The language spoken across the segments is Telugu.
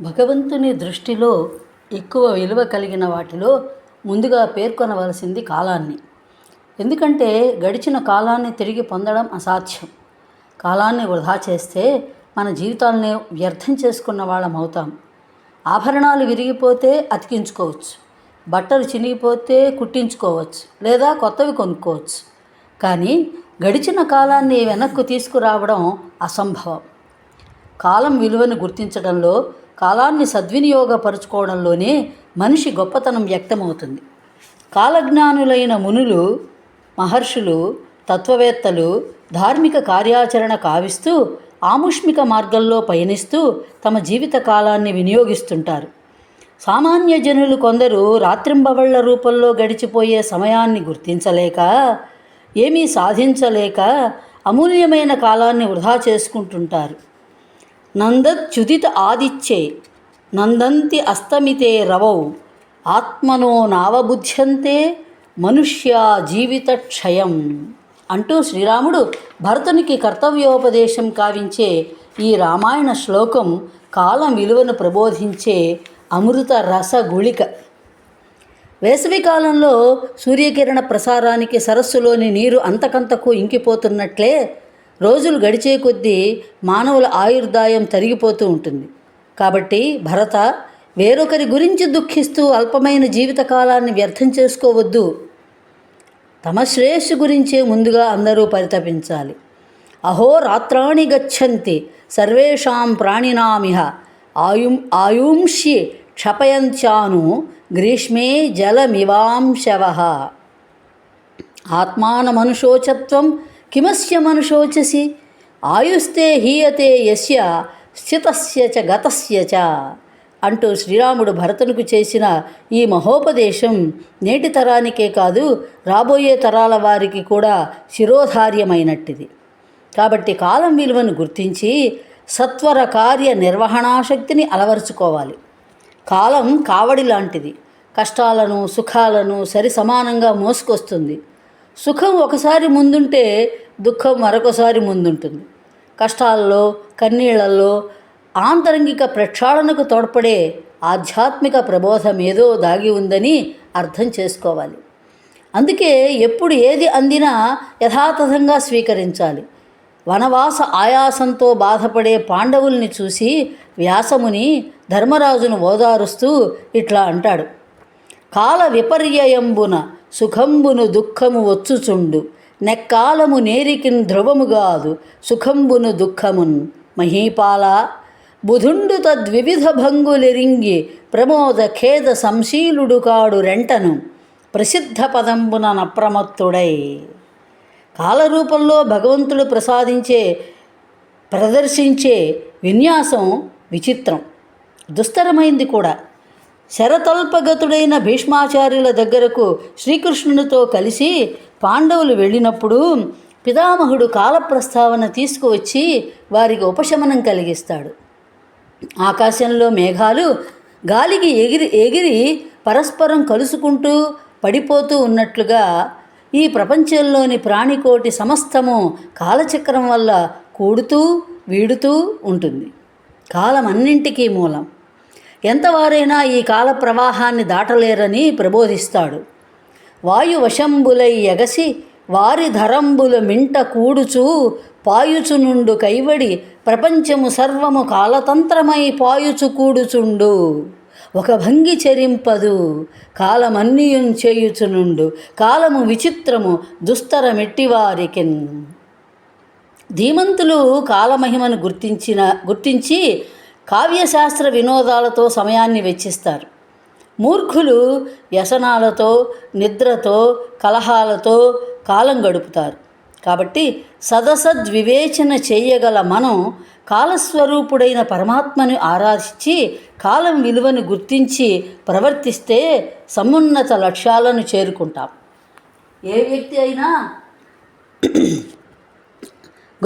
భగవంతుని దృష్టిలో ఎక్కువ విలువ కలిగిన వాటిలో ముందుగా పేర్కొనవలసింది కాలాన్ని. ఎందుకంటే గడిచిన కాలాన్ని తిరిగి పొందడం అసాధ్యం. కాలాన్ని వృధా చేస్తే మన జీవితాలని వ్యర్థం చేసుకున్న వాళ్ళం అవుతాం. ఆభరణాలు విరిగిపోతే అతికించుకోవచ్చు. బట్టలు చినిగిపోతే కుట్టించుకోవచ్చు లేదా కొత్తవి కొనుక్కోవచ్చు. కానీ గడిచిన కాలాన్ని వెనక్కు తీసుకురావడం అసంభవం. కాలం విలువను గుర్తించడంలో కాలాన్ని సద్వినియోగపరుచుకోవడంలోనే మనిషి గొప్పతనం వ్యక్తమవుతుంది. కాలజ్ఞానులైన మునులు మహర్షులు తత్వవేత్తలు ధార్మిక కార్యాచరణ కావిస్తూ ఆముష్మిక మార్గంలో పయనిస్తూ తమ జీవిత కాలాన్ని వినియోగిస్తుంటారు. సామాన్య జనులు కొందరు రాత్రింబవళ్ళ రూపంలో గడిచిపోయే సమయాన్ని గుర్తించలేక ఏమీ సాధించలేక అమూల్యమైన కాలాన్ని వృధా చేసుకుంటుంటారు. నందచ్యుదిత ఆదిచ్చే నందంతి అస్తమితే రవౌ ఆత్మనో నావబుధ్యంతే మనుష్య జీవిత క్షయం అంటూ శ్రీరాముడు భరతునికి కర్తవ్యోపదేశం కావించే ఈ రామాయణ శ్లోకం కాలం విలువను ప్రబోధించే అమృత రస గుళిక. వేసవికాలంలో సూర్యకిరణ ప్రసారానికి సరస్సులోని నీరు అంతకంతకు ఇంకిపోతున్నట్లే రోజులు గడిచే కొద్దీ మానవుల ఆయుర్దాయం తరిగిపోతూ ఉంటుంది. కాబట్టి భరత వేరొకరి గురించి దుఃఖిస్తూ అల్పమైన జీవితకాలాన్ని వ్యర్థం చేసుకోవద్దు. తమ శ్రేయస్సు గురించే ముందుగా అందరూ పరితపించాలి. అహో రాత్రాణి గచ్చంతి సర్వేషాం ప్రాణినామిహ ఆయుం ఆయుంషి క్షపయంత్యాను గ్రీష్మే జలమివాంశవ. ఆత్మానమనుశోచత్వం కిమస్య మనుషోచసి ఆయుస్తే హీయతే యస్య స్థితస్య చ గతస్య చ అంటూ శ్రీరాముడు భరతునికి చేసిన ఈ మహోపదేశం నేటి తరానికే కాదు రాబోయే తరాల వారికి కూడా శిరోధార్యమైనట్టిది. కాబట్టి కాలం విలువను గుర్తించి సత్వర కార్య నిర్వహణాశక్తిని అలవరుచుకోవాలి. కాలం కావడి లాంటిది. కష్టాలను సుఖాలను సరి సమానంగా మోసుకొస్తుంది. సుఖం ఒకసారి ముందుంటే దుఃఖం మరొకసారి ముందుంటుంది. కష్టాల్లో కన్నీళ్ళలో ఆంతరంగిక ప్రక్షాళనకు తోడ్పడే ఆధ్యాత్మిక ప్రబోధం ఏదో దాగి ఉందని అర్థం చేసుకోవాలి. అందుకే ఎప్పుడు ఏది అందినా యథాతథంగా స్వీకరించాలి. వనవాస ఆయాసంతో బాధపడే పాండవుల్ని చూసి వ్యాసముని ధర్మరాజును ఓదారుస్తూ ఇట్లా అంటాడు. కాల విపర్యయంబున సుఖంబును దుఃఖము వచ్చుచుండు. నెక్కాలము నేరికిన్ ధ్రువముగాదు సుఖంబును దుఃఖమున్ మహీపాల. బుధుండు తద్వివిధ భంగులెరింగి ప్రమోద ఖేద సంశీలుడు కాడు రెంటను ప్రసిద్ధ పదంబున నప్రమత్తుడై. కాలరూపంలో భగవంతుడు ప్రసాదించే ప్రదర్శించే విన్యాసం విచిత్రం దుస్తరమైంది కూడా. శరతల్పగతుడైన భీష్మాచార్యుల దగ్గరకు శ్రీకృష్ణునితో కలిసి పాండవులు వెళ్ళినప్పుడు పితామహుడు కాల ప్రస్తావన తీసుకువచ్చి వారికి ఉపశమనం కలిగిస్తాడు. ఆకాశంలో మేఘాలు గాలికి ఎగిరి ఎగిరి పరస్పరం కలుసుకుంటూ పడిపోతూ ఉన్నట్లుగా ఈ ప్రపంచంలోని ప్రాణికోటి సమస్తము కాలచక్రం వల్ల కూడుతూ వీడుతూ ఉంటుంది. కాలం అన్నింటికీ మూలం. ఎంతవారైనా ఈ కాల ప్రవాహాన్ని దాటలేరని ప్రబోధిస్తాడు. వాయువశంబులై ఎగసి వారి ధరంబుల మింట కూడుచు పాయుచునుండు కైవడి ప్రపంచము సర్వము కాలతంత్రమై పాయుచు కూడుచుండు. ఒక భంగి చెరింపదు కాలమన్నియుం చేయుచునుండు కాలము విచిత్రము దుస్తరమెట్టివారికిన్. ధీమంతులు కాలమహిమను గుర్తించిన గుర్తించి కావ్యశాస్త్ర వినోదాలతో సమయాన్ని వెచ్చిస్తారు. మూర్ఖులు వ్యసనాలతో నిద్రతో కలహాలతో కాలం గడుపుతారు. కాబట్టి సదసద్వివేచన చేయగల మనం కాలస్వరూపుడైన పరమాత్మను ఆరాధించి కాలం విలువను గుర్తించి ప్రవర్తిస్తే సమున్నత లక్ష్యాలను చేరుకుంటాం. ఏ వ్యక్తి అయినా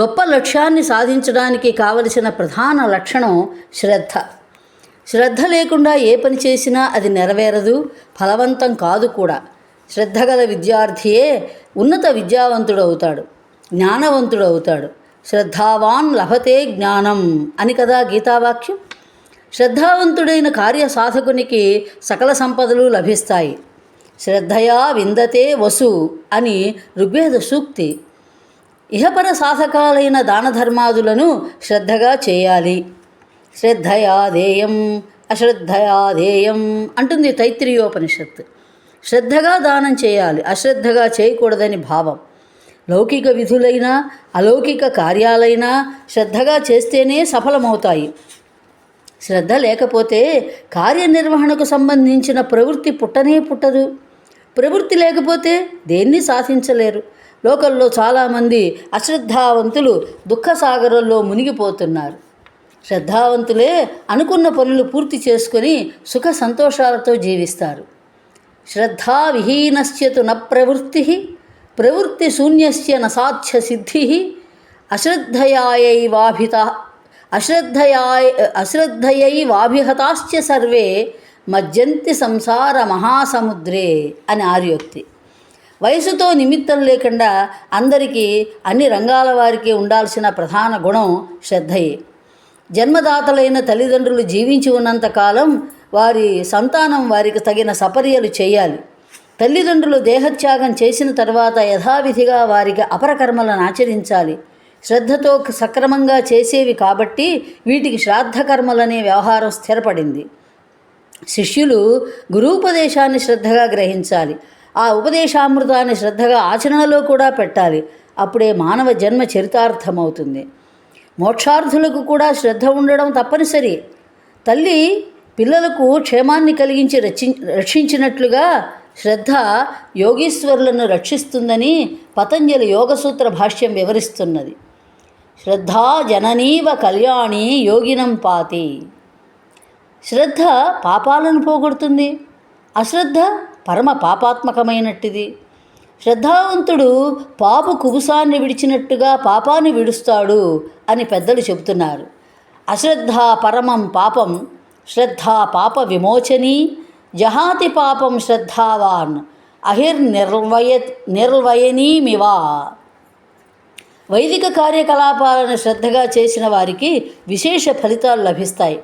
గొప్ప లక్ష్యాన్ని సాధించడానికి కావలసిన ప్రధాన లక్షణం శ్రద్ధ. శ్రద్ధ లేకుండా ఏ పని చేసినా అది నెరవేరదు ఫలవంతం కాదు కూడా. శ్రద్ధ గల విద్యార్థియే ఉన్నత విద్యావంతుడు అవుతాడు జ్ఞానవంతుడు అవుతాడు శ్రద్ధావాన్ లభతే జ్ఞానం అని కదా గీతావాక్యం? శ్రద్ధావంతుడైన కార్యసాధకునికి సకల సంపదలు లభిస్తాయి. శ్రద్ధయా విందతే వసు అని ఋగ్వేద సూక్తి ఇహపర సాధకాలైన దాన ధర్మాదులను శ్రద్ధగా చేయాలి. శ్రద్ధయా దేయం అంటుంది తైత్రీయోపనిషత్తు. శ్రద్ధగా దానం చేయాలి అశ్రద్ధగా చేయకూడదని భావం. లౌకిక విధులైనా అలౌకిక కార్యాలైనా శ్రద్ధగా చేస్తేనే సఫలమవుతాయి. శ్రద్ధ లేకపోతే కార్యనిర్వహణకు సంబంధించిన ప్రవృత్తి పుట్టనే పుట్టదు. ప్రవృత్తి లేకపోతే దేన్ని సాధించలేరు. లోకల్లో చాలామంది అశ్రద్ధావంతులు దుఃఖసాగరంలో మునిగిపోతున్నారు. శ్రద్ధావంతులే అనుకున్న పనులు పూర్తి చేసుకొని సుఖ సంతోషాలతో జీవిస్తారు. శ్రద్ధావిహీనశ్చతు న ప్రవృత్తి ప్రవృత్తి శూన్యస్య న సాధ్య సిద్ధి అశ్రద్ధయాయైవాభిత అశ్రద్ధయాయ అశ్రద్ధయైవాభిహతాశ్చ సర్వే మజ్జంతి సంసార మహాసముద్రే అని ఆర్యోక్తి. వయసుతో నిమిత్తం లేకుండా అందరికీ అన్ని రంగాల వారికి ఉండాల్సిన ప్రధాన గుణం శ్రద్ధయే జన్మదాతలైన తల్లిదండ్రులు జీవించి ఉన్నంతకాలం వారి సంతానం వారికి తగిన సపర్యలు చేయాలి. తల్లిదండ్రులు దేహత్యాగం చేసిన తర్వాత యథావిధిగా వారికి అపరకర్మలను ఆచరించాలి. శ్రద్ధతో సక్రమంగా చేసేవి కాబట్టి వీటికి శ్రాద్ధకర్మలనే వ్యవహారం స్థిరపడింది. శిష్యులు గురూపదేశాన్ని శ్రద్ధగా గ్రహించాలి. ఆ ఉపదేశామృతాన్ని శ్రద్ధగా ఆచరణలో కూడా పెట్టాలి. అప్పుడే మానవ జన్మ చరితార్థమవుతుంది. మోక్షార్థులకు కూడా శ్రద్ధ ఉండడం తప్పనిసరి. తల్లి పిల్లలకు క్షేమాన్ని కలిగించి రక్షి రక్షించినట్లుగా శ్రద్ధ యోగీశ్వరులను రక్షిస్తుందని పతంజలి యోగసూత్ర భాష్యం వివరిస్తున్నది. శ్రద్ధా జననీవ కళ్యాణి యోగినం పాతి. శ్రద్ధ పాపాలను పోగొడుతుంది. అశ్రద్ధ పరమ పాపాత్మకమైనట్టిది. శ్రద్ధావంతుడు పాపు కుబుసాన్ని విడిచినట్టుగా పాపాన్ని విడుస్తాడు అని పెద్దలు చెబుతున్నారు. అశ్రద్ధ పరమం పాపం శ్రద్ధ పాప విమోచని జహాతి పాపం శ్రద్ధావాన్ అహిర్ నిర్వయ నిర్వయనీమివా. వైదిక కార్యకలాపాలను శ్రద్ధగా చేసిన వారికి విశేష ఫలితాలు లభిస్తాయి.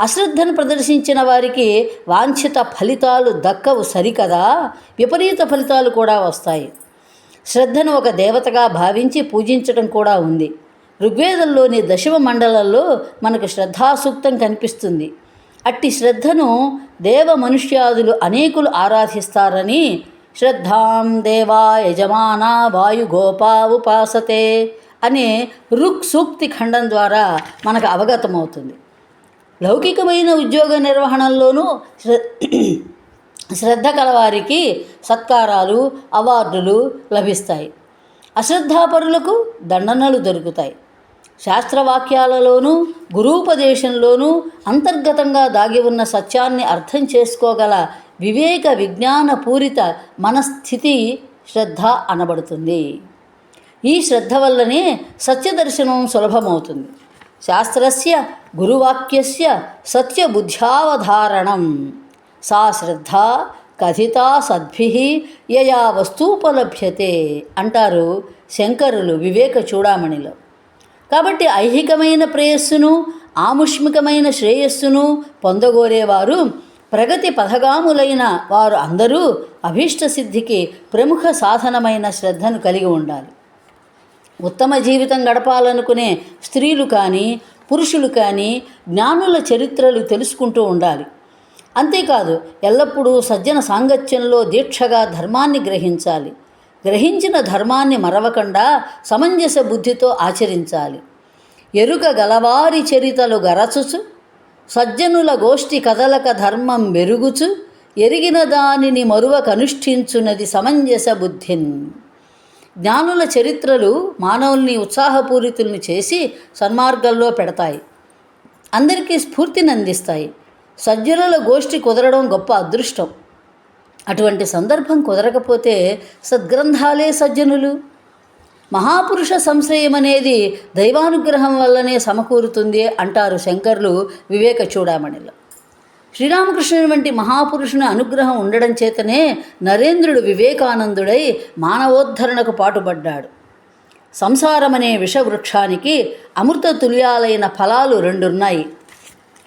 అశ్రద్ధను ప్రదర్శించిన వారికి వాంఛిత ఫలితాలు దక్కవు సరికదా? విపరీత ఫలితాలు కూడా వస్తాయి. శ్రద్ధను ఒక దేవతగా భావించి పూజించడం కూడా ఉంది. ఋగ్వేదంలోని దశమ మండలంలో మనకు శ్రద్ధాసూక్తం కనిపిస్తుంది. అట్టి శ్రద్ధను దేవ మనుష్యాదులు అనేకులు ఆరాధిస్తారని శ్రద్ధాం దేవా యజమానా వాయుగోపా ఉపాసతే అనే రుక్ సూక్తి ఖండం ద్వారా మనకు అవగతమవుతుంది. లౌకికమైన ఉద్యోగ నిర్వహణలోనూ శ్రద్ధ కలవారికి సత్కారాలు అవార్డులు లభిస్తాయి. అశ్రద్ధాపరులకు దండనలు దొరుకుతాయి. శాస్త్రవాక్యాలలోనూ గురూపదేశంలోనూ అంతర్గతంగా దాగి ఉన్న సత్యాన్ని అర్థం చేసుకోగల వివేక విజ్ఞాన పూరిత మనస్థితి శ్రద్ధ అనబడుతుంది. ఈ శ్రద్ధ వల్లనే సత్యదర్శనం సులభమవుతుంది. శాస్త్రస్య గురువాక్యస్య సత్యబుద్ధ్యావధారణం. సా శ్రద్ధ కథితా సద్భి యయా వస్తూపలభ్యతే అంటారు శంకరులు వివేక చూడామణిలో. కాబట్టి ఐహికమైన ప్రేయస్సును ఆముష్మికమైన శ్రేయస్సును పొందగోరేవారు ప్రగతి పథగాములైన వారు అందరూ అభీష్ట సిద్ధికి ప్రముఖ సాధనమైన శ్రద్ధను కలిగి ఉండాలి. ఉత్తమ జీవితం గడపాలనుకునే స్త్రీలు కానీ పురుషులు కానీ జ్ఞానుల చరిత్రలు తెలుసుకుంటూ ఉండాలి. అంతేకాదు ఎల్లప్పుడూ సజ్జన సాంగత్యంలో దీక్షగా ధర్మాన్ని గ్రహించాలి. గ్రహించిన ధర్మాన్ని మరవకుండా సమంజస బుద్ధితో ఆచరించాలి. ఎరుక గలవారి చరితలు గరచుచు సజ్జనుల గోష్ఠి కదలక ధర్మం మెరుగుచు ఎరిగిన దానిని మరువకనుష్ఠించున్నది సమంజస బుద్ధిన్. జ్ఞానుల చరిత్రలు మానవుల్ని ఉత్సాహపూరితుల్ని చేసి సన్మార్గంలో పెడతాయి. అందరికీ స్ఫూర్తిని అందిస్తాయి సజ్జనుల గోష్ఠి కుదరడం గొప్ప అదృష్టం. అటువంటి సందర్భం కుదరకపోతే సద్గ్రంథాలే సజ్జనులు. మహాపురుష సంశ్రయం అనేది దైవానుగ్రహం వల్లనే సమకూరుతుంది అంటారు శంకర్లు వివేక చూడామణిలో శ్రీరామకృష్ణుని వంటి మహాపురుషుని అనుగ్రహం ఉండడం చేతనే నరేంద్రుడు వివేకానందుడై మానవోద్ధరణకు పాటుపడ్డాడు. సంసారమనే విషవృక్షానికి అమృత తుల్యాలైన ఫలాలు రెండున్నాయి.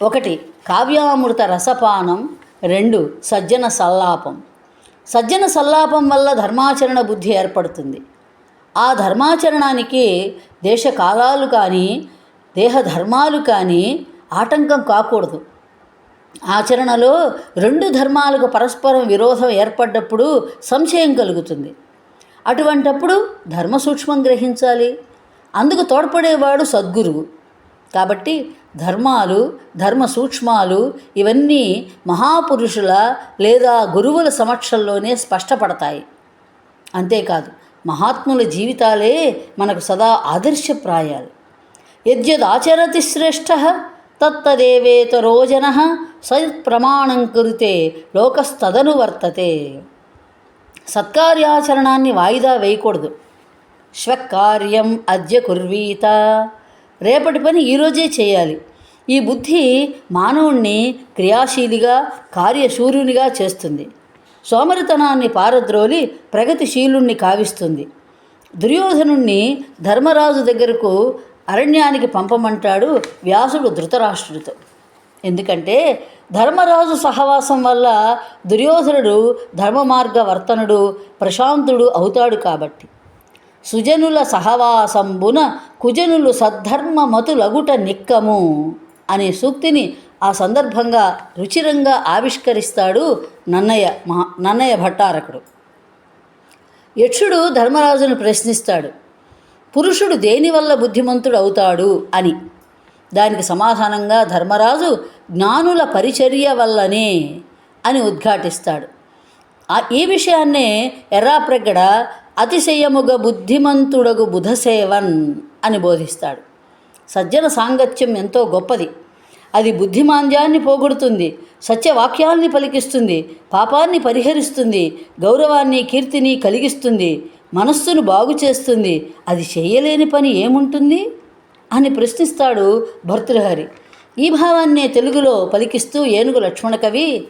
ఒకటి కావ్యామృత రసపానం. రెండు సజ్జన సల్లాపం. సజ్జన సల్లాపం వల్ల ధర్మాచరణ బుద్ధి ఏర్పడుతుంది. ఆ ధర్మాచరణానికి దేశ కాలాలు కానీ దేహ ధర్మాలు కానీ ఆటంకం కాకూడదు. ఆచరణలో రెండు ధర్మాలకు పరస్పరం విరోధం ఏర్పడ్డప్పుడు సంశయం కలుగుతుంది. అటువంటప్పుడు ధర్మ సూక్ష్మం గ్రహించాలి. అందుకు తోడ్పడేవాడు సద్గురువు. కాబట్టి ధర్మాలు ధర్మ సూక్ష్మాలు ఇవన్నీ మహాపురుషుల లేదా గురువుల సమక్షంలోనే స్పష్టపడతాయి. అంతేకాదు మహాత్ముల జీవితాలే మనకు సదా ఆదర్శప్రాయాలు. యద్యదాచరతి శ్రేష్ఠ తత్తదేవేత రోజన సత్ప్రమాణం కురితే లోకస్తదను వర్తతే. సత్కార్యాచరణాన్ని వాయిదా వేయకూడదు. శ్వకార్యం అద్య కుర్వీత. రేపటి పని ఈరోజే చేయాలి. ఈ బుద్ధి మానవుణ్ణి క్రియాశీలిగా కార్యశూర్యునిగా చేస్తుంది. సోమరితనాన్ని పారద్రోలి ప్రగతిశీలుణ్ణి కావిస్తుంది. దుర్యోధనుణ్ణి ధర్మరాజు దగ్గరకు అరణ్యానికి పంపమంటాడు వ్యాసుడు ధృతరాష్ట్రుడితో. ఎందుకంటే ధర్మరాజు సహవాసం వల్ల దుర్యోధనుడు ధర్మ మార్గ వర్తనుడు ప్రశాంతుడు అవుతాడు కాబట్టి. సుజనుల సహవాసంబున కుజనులు సద్ధర్మమతులగుట నిక్కము అనే సూక్తిని ఆ సందర్భంగా రుచిరంగా ఆవిష్కరిస్తాడు నన్నయ్య మహా నన్నయ్య భట్టారకుడు. యక్షుడు ధర్మరాజును ప్రశ్నిస్తాడు. పురుషుడు దేనివల్ల బుద్ధిమంతుడు అవుతాడు అని. దానికి సమాధానంగా ధర్మరాజు జ్ఞానుల పరిచర్య వల్లనే అని ఉద్ఘాటిస్తాడు. ఆ ఈ విషయాన్నే ఎర్రాప్రగడ అతిశయముగ బుద్ధిమంతుడగు బుధసేవన్ అని బోధిస్తాడు. సజ్జన సాంగత్యం ఎంతో గొప్పది. అది బుద్ధిమాంద్యాన్ని పోగొడుతుంది సత్యవాక్యాల్ని పలికిస్తుంది పాపాన్ని పరిహరిస్తుంది గౌరవాన్ని కీర్తిని కలిగిస్తుంది మనస్సును బాగు చేస్తుంది. అది చేయలేని పని ఏముంటుంది? అని ప్రశ్నిస్తాడు భర్తృహరి. ఈ భావాన్నే తెలుగులో పలికిస్తూ ఏనుగు లక్ష్మణ కవి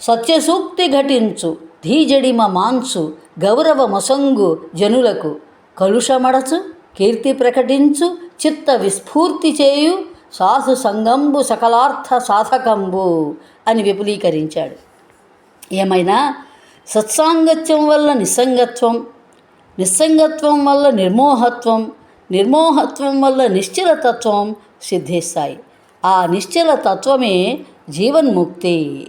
సత్యసూక్తి ఘటించు ధీజడిమ మాంచు గౌరవ మొసంగు జనులకు కలుషమడచు కీర్తి ప్రకటించు చిత్త విస్ఫూర్తి చేయు సాధు సంగంబు సకలార్థ సాధకంబు అని విపులీకరించాడు. ఏమైనా సత్సాంగత్యం వల్ల నిస్సంగత్వం? నిస్సంగత్వం వల్ల నిర్మోహత్వం నిర్మోహత్వం వల్ల నిశ్చలతత్వం సిద్ధిస్తాయి. ఆ నిశ్చల తత్వమే జీవన్ముక్తి.